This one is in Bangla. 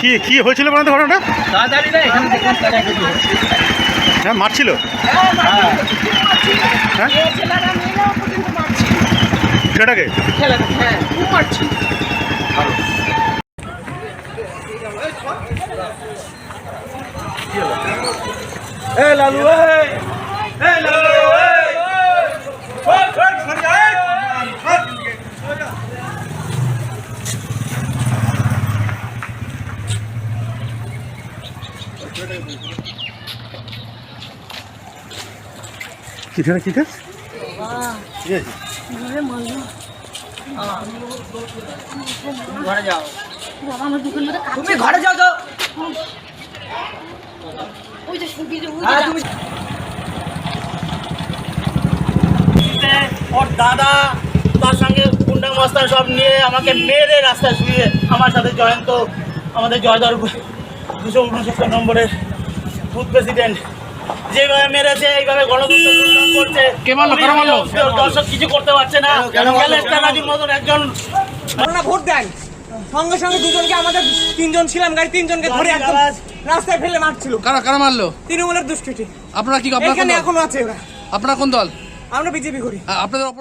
কি কি হয়েছিল বলেন তো ঘটনাটা। হ্যাঁ মারছিল? হ্যাঁ? ছেলেটাকে? ছেলেরা হ্যাঁ খুব মারছে কি ছেলে কি কাজ ওর দাদা তার সঙ্গে গুন্ডা মাস্টার সব নিয়ে আমাকে মেরে রাস্তায় শুয়ে আমার সাথে জয়ন্ত আমাদের জয়দর দুশো উনসত্তর নম্বরের বুথ প্রেসিডেন্ট। যেভাবে মেরেছে এইভাবে গণতন্ত্র করছে? দর্শক কিছু করতে পারছে না। মতন একজন আপনারা ভোট দেন। সঙ্গে সঙ্গে দুজনকে আমাদের তিনজন ছিলাম গাড়ি তিনজনকে ধরে একদম রাস্তায় ফেলে মারছিল। কারা কারা মারলো? তৃণমূলের দুষ্কৃতি। আপনারা কি আপনারা কোন দল? এখনও আছে ওরা আপনারা কোন দল? আমরা বিজেপি করি। আপনাদের অপরাধ